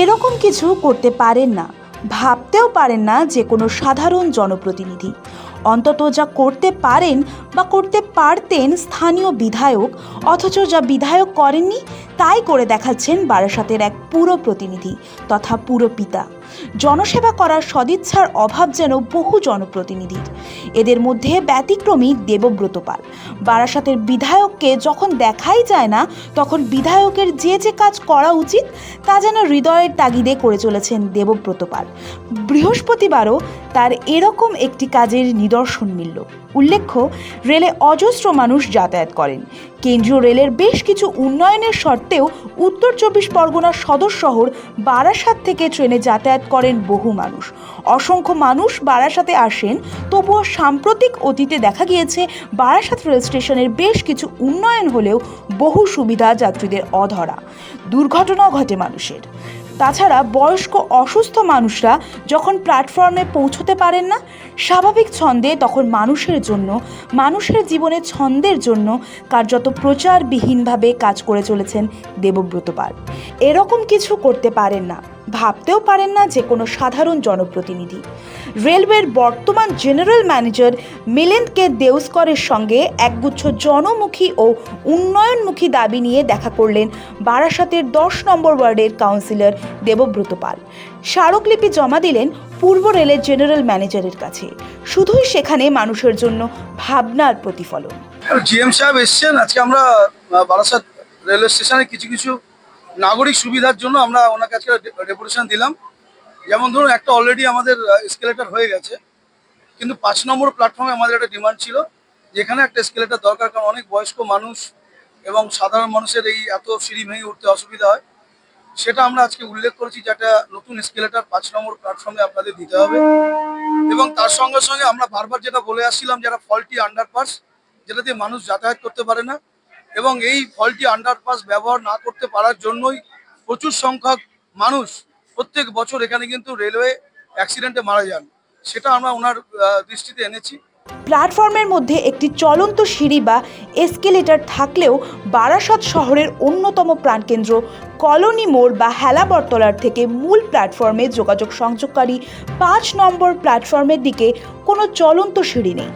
এরকম কিছু করতে পারেন না, ভাবতেও পারেন না যে কোনো সাধারণ জনপ্রতিনিধি। অন্তত যা করতে পারেন বা করতে পারতেন স্থানীয় বিধায়ক, অথচ যা বিধায়ক করেননি, তাই করে দেখাচ্ছেন বারাসাতের এক পুরো প্রতিনিধি তথা পুরো পিতা। জনসেবা করার সদিচ্ছার অভাব যেন বহু জনপ্রতিনিধির। এদের মধ্যে ব্যতিক্রমী দেবব্রত পাল। বারাসাতের বিধায়ককে যখন দেখাই যায় না, তখন বিধায়কের যে যে কাজ করা উচিত, তা যেন হৃদয়ের তাগিদে করে চলেছেন দেবব্রত পাল। বৃহস্পতিবারও তার এরকম একটি কাজের নিদর্শন মিলল। উল্লেখ্য, রেলে অজস্র মানুষ যাতায়াত করেন। কেন্দ্রীয় রেলের বেশ কিছু উন্নয়নের সত্ত্বেও উত্তর চব্বিশ পরগনার সদর শহর বারাসাত থেকে ট্রেনে যাতায়াত করেন বহু মানুষ। অসংখ্য মানুষ বারাসাতে আসেন, তবুও সাম্প্রতিক অতীতে দেখা গিয়েছে, বারাসাত রেল স্টেশনের বেশ কিছু উন্নয়ন হলেও বহু সুবিধা যাত্রীদের অধরা। দুর্ঘটনাও ঘটে মানুষের। তাছাড়া বয়স্ক অসুস্থ মানুষরা যখন প্ল্যাটফর্মে পৌঁছতে পারেন না, স্বাভাবিক ছন্দে তখন মানুষের জন্য, মানুষের জীবনে ছন্দের জন্য কার্যত প্রচারবিহীনভাবে কাজ করে চলেছেন দেবব্রত পাল। এরকম কিছু করতে পারেন না। ভাবতেও পারেন না যে কোনো সাধারণ জনপ্রতিনিধি। রেলওয়ের বর্তমান জেনারেল ম্যানেজার মিলিন্দ কে দেউস্করের সঙ্গে একগুচ্ছ জনমুখী ও উন্নয়নমুখী দাবি নিয়ে দেখা করলেন বারাসাতের দশ নম্বর ওয়ার্ডের কাউন্সিলর দেবব্রত পাল। স্মারকলিপি জমা দিলেন পূর্ব রেলের জেনারেল ম্যানেজারের কাছে। শুধুই সেখানে মানুষের জন্য ভাবনার প্রতিফলন। জিএম সাহেব এসছেন। আজকে আমরা বারাসাত রেলওয়ে স্টেশনে কিছু কিছু নাগরিক সুবিধার জন্য আমরা ওনাকে আজকে ডেপুটেশন দিলাম। যেমন ধরুন, একটা অলরেডি আমাদের স্কেলেটার হয়ে গেছে। কিন্তু পাঁচ নম্বর প্ল্যাটফর্মে আমাদের একটা ডিমান্ড ছিল, যেখানে একটা স্কেলেটার দরকার, কারণ অনেক বয়স্ক মানুষ এবং সাধারণ মানুষের এই এত সিঁড়ি ভেঙে উঠতে অসুবিধা হয়। সেটা আমরা আজকে উল্লেখ করেছি যে একটা নতুন স্কেলেটার পাঁচ নম্বর প্ল্যাটফর্মে আপনাদের দিতে হবে। এবং তার সঙ্গে সঙ্গে আমরা বারবার যেটা বলে আসছিলাম, যারা ফল্টি আন্ডারপাস যেটা দিয়ে মানুষ যাতায়াত করতে পারে না এবং এই ফলটি আন্ডারপাস ব্যবহার না করতে পারার জন্যই প্রচুর সংখ্যক মানুষ প্রত্যেক বছর এখানে কিন্তু রেলওয়ে অ্যাক্সিডেন্টে মারা যান। সেটা আমরা ওনার দৃষ্টিতে এনেছি। প্ল্যাটফর্মের মধ্যে একটি চলন্ত সিঁড়ি বা এসকেলেটর থাকলেও বারাসত শহরের অন্যতম প্রাণকেন্দ্র কলোনি মোড় বা হেলাবরতলার থেকে মূল প্ল্যাটফর্মে যোগাযোগ সংযোগকারী পাঁচ নম্বর প্ল্যাটফর্মের দিকে কোনো চলন্ত সিঁড়ি নেই।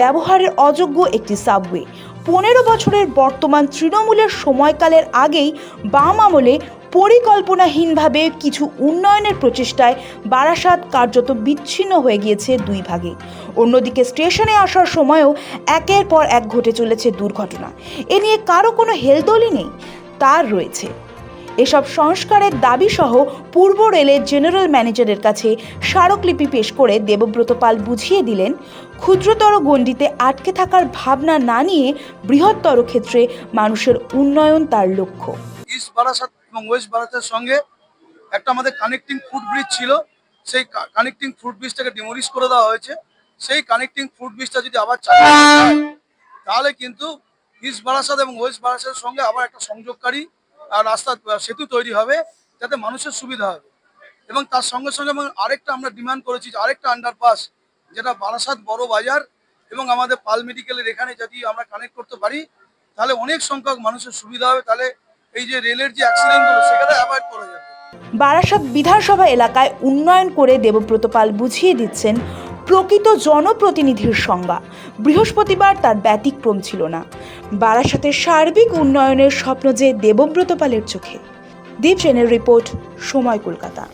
ব্যবহারের অযোগ্য একটি সাবওয়ে পনেরো বছরের বর্তমান তৃণমূলের সময়কালের আগেই বাম আমলে পরিকল্পনাহীনভাবে কিছু উন্নয়নের প্রচেষ্টায় বারাসাত কার্যত বিচ্ছিন্ন হয়ে গিয়েছে দুই ভাগে। অন্যদিকে স্টেশনে আসার সময়ও একের পর এক ঘটে চলেছে দুর্ঘটনা। এ নিয়ে কারও কোনো হেলদোলই নেই। তার রয়েছে এসব সংস্কারের দাবি সহ পূর্ব রেলের জেনারেল ম্যানেজারের কাছে স্মারকলিপি পেশ করে দেবব্রত পাল বুঝিয়ে দিলেন, ক্ষুদ্রতর গণ্ডিতে আটকে থাকার ভাবনা না নিয়ে বৃহত্তর ক্ষেত্রে মানুষের উন্নয়ন তার লক্ষ্য। ইস্ট বারাসাত এবং ওয়েস্ট বারাসাতের সঙ্গে একটা আমাদের কানেক্টিং ফুট ব্রিজ ছিল, সেই কানেক্টিং ফুট ব্রিজটাকে ডিমোলিশ করে দেওয়া হয়েছে। সেই কানেক্টিং ফুট ব্রিজটা যদি আবার চালু তাহলে কিন্তু ইস্ট বারাসাত এবং ওয়েস্ট বারাসাতের সঙ্গে আবার একটা সংযোগকারী রাস্তা সেতু তৈরি হবে, যাতে মানুষের সুবিধা হবে। এবং তার সঙ্গে সঙ্গে এবং আরেকটা আমরা ডিমান্ড করেছি আরেকটা আন্ডারপাস যেটা বারাসাত বড় বাজার এবং আমাদের পাল মেডিকেলের এখানে যদি আমরা কানেক্ট করতে পারি, তাহলে অনেক সংখ্যক মানুষের সুবিধা হবে। তাহলে এই যে রেলের যে অ্যাক্সিডেন্টগুলো সেখানে অ্যাভয়েড করা যাবে। বারাসাত বিধানসভা এলাকায় উন্নয়ন করে দেবব্রত পাল বুঝিয়ে দিচ্ছেন প্রকৃত জনপ্রতিনিধির সংজ্ঞা বৃহস্পতিবার তার ব্যতিক্রম ছিল না। বারাসাতের সার্বিক উন্নয়নের স্বপ্ন যে দেবব্রত পালের চোখে। দীপ সেনের রিপোর্ট, সময় কলকাতা।